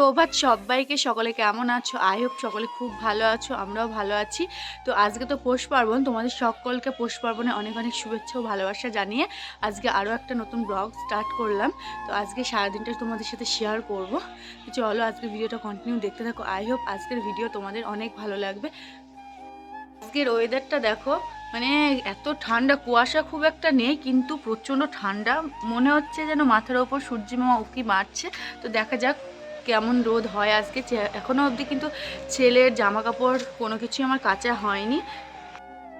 সুপ্রভাত সবাইকে, সকলে কেমন আছো? আই হোপ সকলে খুব ভালো আছো, আমরাও ভালো আছি। তো আজকে তো পৌষ পার্বণ, তোমাদের সকলকে পৌষ পার্বণে অনেক অনেক শুভেচ্ছা ও ভালোবাসা জানিয়ে আজকে আরও একটা নতুন ব্লগ স্টার্ট করলাম। তো আজকে সারাদিনটা তোমাদের সাথে শেয়ার করব। চলো আজকে ভিডিওটা কন্টিনিউ দেখতে থাকো। আই হোপ আজকের ভিডিও তোমাদের অনেক ভালো লাগবে। আজকের ওয়েদারটা দেখো মানে এত ঠান্ডা, কুয়াশা খুব একটা নেই, কিন্তু প্রচণ্ড ঠান্ডা। মনে হচ্ছে যেন মাথার ওপর সূর্যিমামা উকি মারছে। তো দেখা যাক কেমন রোদ হয় আজকে? এখনও অবধি কিন্তু ছেলের জামা কাপড় কোনো কিছুই আমার কাঁচা হয়নি।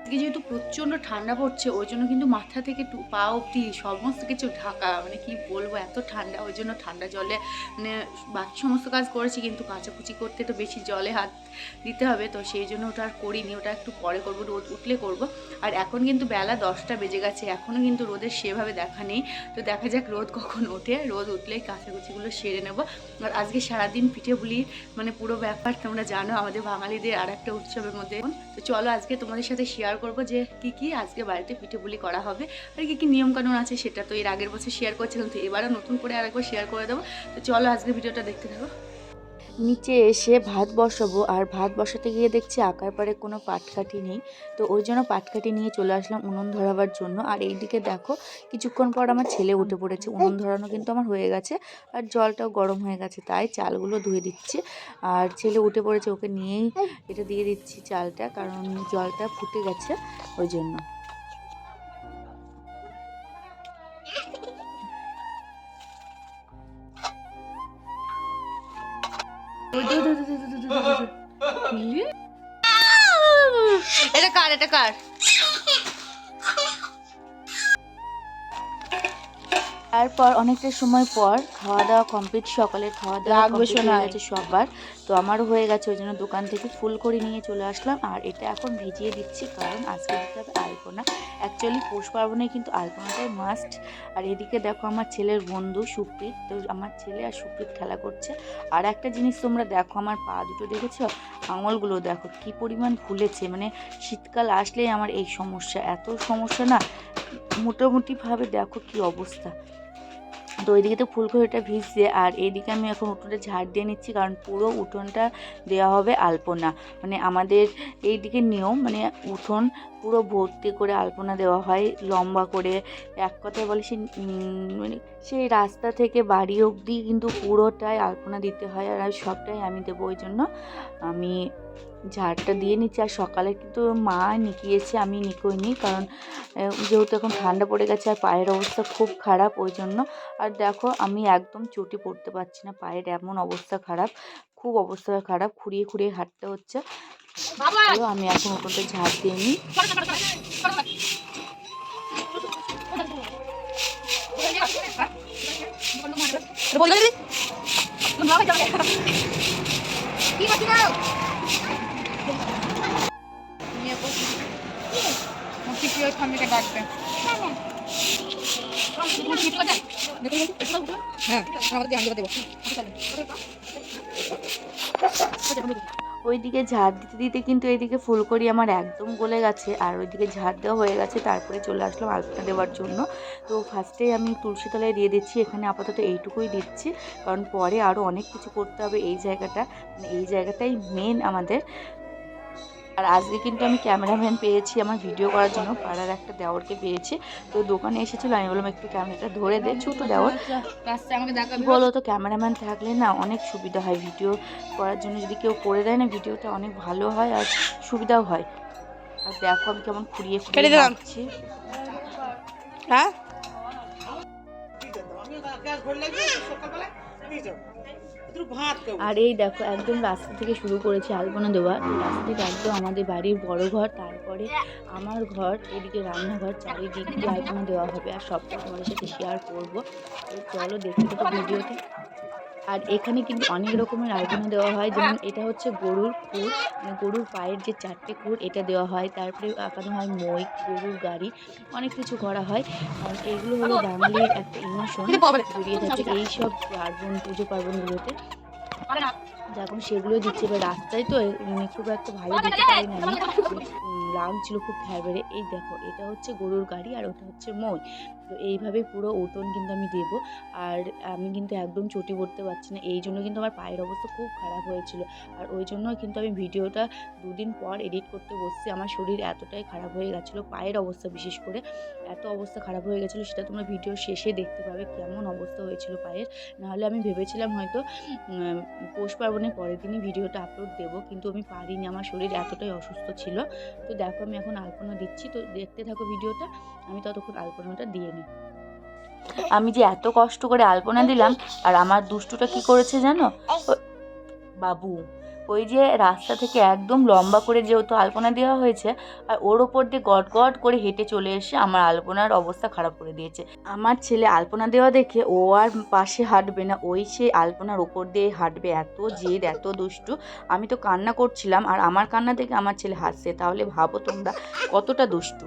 আজকে যেহেতু প্রচণ্ড ঠান্ডা পড়ছে, ওই জন্য কিন্তু মাথা থেকে পা অবধি সমস্ত কিছু ঢাকা মানে কি বলব, এত ঠান্ডা, ওই জন্য ঠান্ডা জলে মানে বাকি সমস্ত কাজ করেছি, কিন্তু কাঁচাকুচি করতে তো বেশি জলে হাত দিতে হবে, তো সেই জন্য ওটা আর করিনি, ওটা একটু পরে করব, রোদ উঠলে করব। আর এখন কিন্তু বেলা দশটা বেজে গেছে এখনও কিন্তু রোদের সেভাবে দেখা নেই। তো দেখা যাক রোদ কখন ওঠে, রোদ উঠলেই কাচাকুচিগুলো সেরে নেব। আর আজকে সারাদিন পিঠে পুলি মানে পুরো ব্যাপার তোমরা জানো, আমাদের বাঙালিদের আর একটা উৎসবের মধ্যে। তো চলো আজকে তোমাদের সাথে শেয়ার করব যে কি কি আজকে বাড়িতে পিঠে পুলি করা হবে, আর কি কি নিয়মকানুন আছে সেটা তো এর আগের বছর শেয়ার করছিলাম, তো এবারও নতুন করে আরেকবার শেয়ার করে দেবো। তো চলো আজকে ভিডিওটা দেখতে থাকো। নিচে এসে ভাত বসাবো আর ভাত বসাতে গিয়ে দেখছি আকার পাড়ে কোনো পাটকাঠি নেই। তো ওই জন্য পাটকাঠি নিয়ে চলে আসলাম উনুন ধরাবার জন্য। আর এইদিকে দেখো, কিছুক্ষণ পর আমার ছেলে উঠে পড়েছে। উনুন ধরানো কিন্তু আমার হয়ে গেছে আর জলটাও গরম হয়ে গেছে, তাই চালগুলো ধুয়ে দিচ্ছি। আর ছেলে উঠে পড়েছে, ওকে নিয়েই এটা দিয়ে দিচ্ছি চালটা, কারণ জলটা ফুটে গেছে ওই জন্য। এটা কার এটা কার তারপর অনেকটা সময় পর খাওয়া দাওয়া কমপ্লিট সকালের খাওয়া দাওয়া কমপ্লিট হয়ে গেছে সবার। তো আমারও হয়ে গেছে ওই জন্য দোকান থেকে ফুল করে নিয়ে চলে আসলাম। আর এটা এখন ভিজিয়ে দিচ্ছি কারণ আজকে দিতে হবে আলপনা। অ্যাকচুয়ালি পৌষ পার্বণে কিন্তু আলপনাটাই মাস্ট আর এদিকে দেখো আমার ছেলের বন্ধু সুপ্রীত তো আমার ছেলে আর সুপ্রীত খেলা করছে। আর একটা জিনিস তোমরা দেখো আমার পা দুটো দেখেছ? আঙুলগুলো দেখো কি পরিমাণ ফুলেছে। মানে শীতকাল আসলেই আমার এই সমস্যা। এত সমস্যা না মোটামুটিভাবে দেখো কি অবস্থা। তো ওইদিকে তো ফুলকপিটা ভিজছে, আর এইদিকে আমি এখন উঠোনটা ঝাড় দিয়ে নিচ্ছি, কারণ পুরো উঠোনটা দেওয়া হবে আলপনা। মানে আমাদের এইদিকে নিয়ম মানে উঠোন পুরো ভর্তি করে আলপনা দেওয়া হয়, লম্বা করে। এক কথায় বলে সে মানে সেই রাস্তা থেকে বাড়ি অবধি কিন্তু পুরোটাই আলপনা দিতে হয়, আর সবটাই আমি দেবো। ওই জন্য আমি ঝাড়টা দিয়ে নিচ্ছি আর সকালে কিন্তু মা নিকিয়েছে আমি নিকোইনি কারণ যেহেতু এখন ঠান্ডা পড়ে গেছে আর পায়ের অবস্থা খুব খারাপ ওই জন্য আর দেখো আমি একদম চটি পড়তে পারছি না পায়ের এমন অবস্থা খারাপ খুব অবস্থা খারাপ খুঁড়িয়ে খুঁড়িয়ে হাঁটতে হচ্ছে আমি এখন ওপরটা ঝাড় দিয়ে নিই হ্যাঁ আমাদের দিয়ে দেবো। ওইদিকে ঝাড় দিতে দিতে কিন্তু এইদিকে ফুলকড়ি আমার একদম গলে গেছে আর ওইদিকে ঝাড় দেওয়া হয়ে গেছে, তারপরে চলে আসলাম আলপনা দেওয়ার জন্য। তো ফার্স্টে আমি তুলসী তলায় দিয়ে দিচ্ছি, এখানে আপাতত এইটুকুই দিচ্ছি, কারণ পরে আরও অনেক কিছু করতে হবে এই জায়গাটা। মানে এই জায়গাটাই মেন আমাদের আর আজকে কিন্তু আমি ক্যামেরাম্যান পেয়েছি আমার ভিডিও করার জন্য পাড়ার একটা দেওয়ারকে পেয়েছি। তো দোকানে এসেছিল আমি বললাম একটু ক্যামেরাটা ধরে দে ছোটো দেওয়ার বলো তো ক্যামেরাম্যান থাকলে না অনেক সুবিধা হয় ভিডিও করার জন্য। যদি কেউ করে দেয় না ভিডিওটা অনেক ভালো হয় আর সুবিধাও হয়। আর দেখো আমি কেমন খুঁড়িয়ে খুঁড়িয়ে। মারছি হ্যাঁ? আর এই দেখো, একদম রাস্তা থেকে শুরু করেছে আলপনা দেওয়া। রাস্তা থেকে একদম আমাদের বাড়ির বড় ঘর, তারপরে আমার ঘর, এদিকে রান্নাঘর, চারিদিক দিয়ে আলপনা দেওয়া হবে। আর সবটা তোমাদের সাথে শেয়ার করব। চলো দেখতে ভিডিওতে আর এখানে কিন্তু অনেক রকমের আলপনা দেওয়া হয়। যেমন এটা হচ্ছে গরুর খুর মানে গরুর পায়ের যে চারটে খুর এটা দেওয়া হয়। তারপরে আঁকানো হয় মই গরুর গাড়ি অনেক কিছু করা হয়। আর এইগুলো হলো বাঙালির একটা ইমোশন। জড়িয়ে থাকে এইসব পার্বণ পুজো পার্বণগুলোতে। যখন সেগুলো দিচ্ছে এবার রাস্তায় তো উম, খুব একটা ভালো দিতে পারি না লাগছিল খুব ফেভারে এই দেখো এটা হচ্ছে গরুর গাড়ি আর ওটা হচ্ছে মই। তো এইভাবে পুরো উঠোন কিন্তু আমি দেবো। আর আমি কিন্তু একদম চটি পড়তে পারছি না। এই জন্য কিন্তু আমার পায়ের অবস্থা খুব খারাপ হয়েছিল। আর ওই জন্য কিন্তু আমি ভিডিওটা দুদিন পর এডিট করতে বসছি। আমার শরীর এতটাই খারাপ হয়ে গেছিল পায়ের অবস্থা বিশেষ করে। এত অবস্থা খারাপ হয়ে গেছিল সেটা তোমরা ভিডিও শেষে দেখতে পাবে কেমন অবস্থা হয়েছিল পায়ের। নাহলে আমি ভেবেছিলাম হয়তো পৌষ পার্বণের পরের দিনই ভিডিওটা আপলোড দেব কিন্তু আমি পারিনি। আমার শরীর এতটাই অসুস্থ ছিল। তো দেখো আমি এখন আলপনা দিচ্ছি। তো দেখতে থাকো ভিডিওটা। আমি ততক্ষণ আলপনাটা দিয়ে নিই আমি যে এত কষ্ট করে আলপনা দিলাম আর আমার দুষ্টুটা কি করেছে জানো? বাবু ওই যে রাস্তা থেকে একদম লম্বা করে যেহেতু আলপনা দেওয়া হয়েছে, আর ওর ওপর দিয়ে গট গট করে হেঁটে চলে এসে আমার আলপনার অবস্থা খারাপ করে দিয়েছে। আমার ছেলে আলপনা দেওয়া দেখে ও আর পাশে হাঁটবে না, ওই সে আলপনার ওপর দিয়ে হাঁটবে, এত জেদ, এত দুষ্টু। আমি তো কান্না করছিলাম, আর আমার কান্না দেখে আমার ছেলে হাসছে। তাহলে ভাবো তোমরা কতটা দুষ্টু।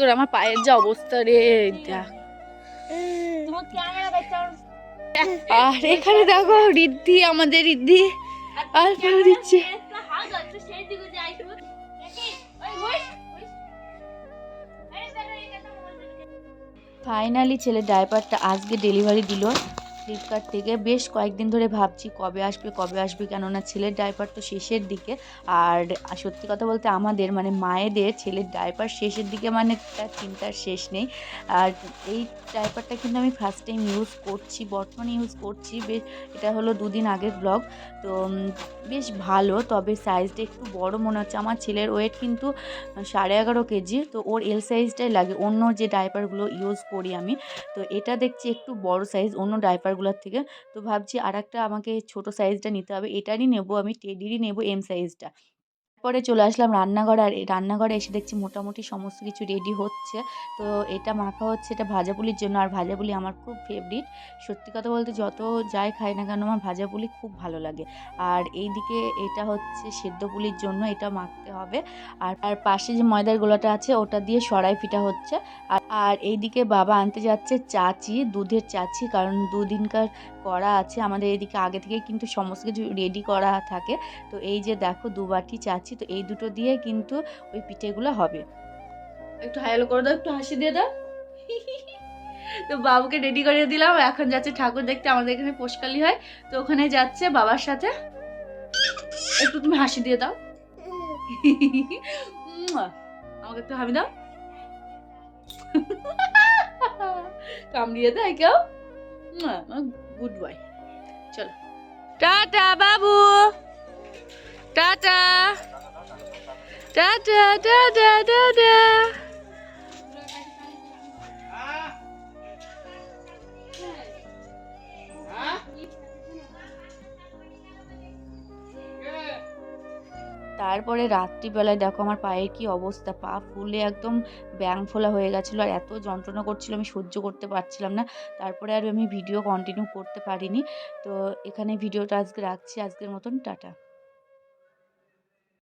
করে আমার পায়ের যা অবস্থা রে আর এখানে দেখো রিদ্ধি আমাদের রিদ্ধি আর ফেলে দিচ্ছে। ফাইনালি ছেলে ডাইপারটা আজকে ডেলিভারি দিল। ফ্লিপকার্ট থেকে বেশ কয়েকদিন ধরে ভাবছি কবে আসবে কবে আসবে কেননা ছেলের ডাইপার তো শেষের দিকে। আর সত্যি কথা বলতে আমাদের মানে মায়েদের ছেলের ডাইপার শেষের দিকে মানে তার চিন্তার শেষ নেই। আর এই ডাইপারটা কিন্তু আমি ফার্স্ট টাইম ইউজ করছি, বর্তমানে ইউজ করছি, বেশ এটা হলো দুদিন আগের ব্লগ তো বেশ ভালো, তবে সাইজটা একটু বড় মনে হচ্ছে। আমার ছেলের ওয়েট কিন্তু সাড়ে এগারো কেজি, তো ওর এল সাইজটাই লাগে। অন্য যে ডাইপারগুলো ইউজ করি আমি, তো এটা দেখছি একটু বড় সাইজ অন্য ডাইপারগুলোর থেকে। তো ভাবছি আর একটা আমাকে ছোট সাইজটা নিতে হবে। এটারই নেব আমি টেডিরই নেব এম সাইজটা পরে চলে আসলাম রান্নাঘরে আর এই রান্নাঘরে এসে দেখছি মোটামুটি সমস্ত কিছু রেডি হচ্ছে। তো এটা মাখা হচ্ছে, এটা ভাজাপুলির জন্য। আর ভাজাপুলি আমার খুব ফেভারিট সত্যি কথা বলতে যত যাই খাই না কেন আমার ভাজাপুলি খুব ভালো লাগে। আর এইদিকে এটা হচ্ছে সেদ্ধ পুলির জন্য এটা মাখতে হবে। আর আর পাশে যে ময়দার গোলাটা আছে, ওটা দিয়ে সরাই পিঠা হচ্ছে। আর আর এইদিকে বাবা আনতে যাচ্ছে চাচি দুধের চাচি কারণ দুদিনকার করা আছে। আমাদের এদিকে আগে থেকে কিন্তু সমস্ত কিছু রেডি করা থাকে। তো এই যে দেখো দুবাটি চাচি তো এই দুটো দিয়ে কিন্তু ওই পিঠেগুলো হবে। একটু হায়ালো করে দাও একটু হাসি দিয়ে দাও। তো বাবুকে রেডি করে দিলাম। এখন যাচ্ছে ঠাকুর দেখতে আমাদের এখানে পোষকালি হয়। তো ওখানে যাচ্ছে বাবার সাথে। একটু তুমি হাসি দিয়ে দাও। আমাকে একটু হামি দাও। কামড়িয়ে দেয় কেউ? গুড বয় চলো। টাটা বাবু। টাটা। Tata tata tata. তারপরে রাত্রিবেলায় দেখো আমার পায়ের কি অবস্থা, পা ফুলে একদম ব্যাং ফোলা হয়ে গেছিল আর এত যন্ত্রণা করছিল আমি সহ্য করতে পারছিলাম না। তারপরে আর আমি ভিডিও কন্টিনিউ করতে পারিনি। তো এখানে ভিডিওটা আজকে রাখছি। আজকের মতন টাটা।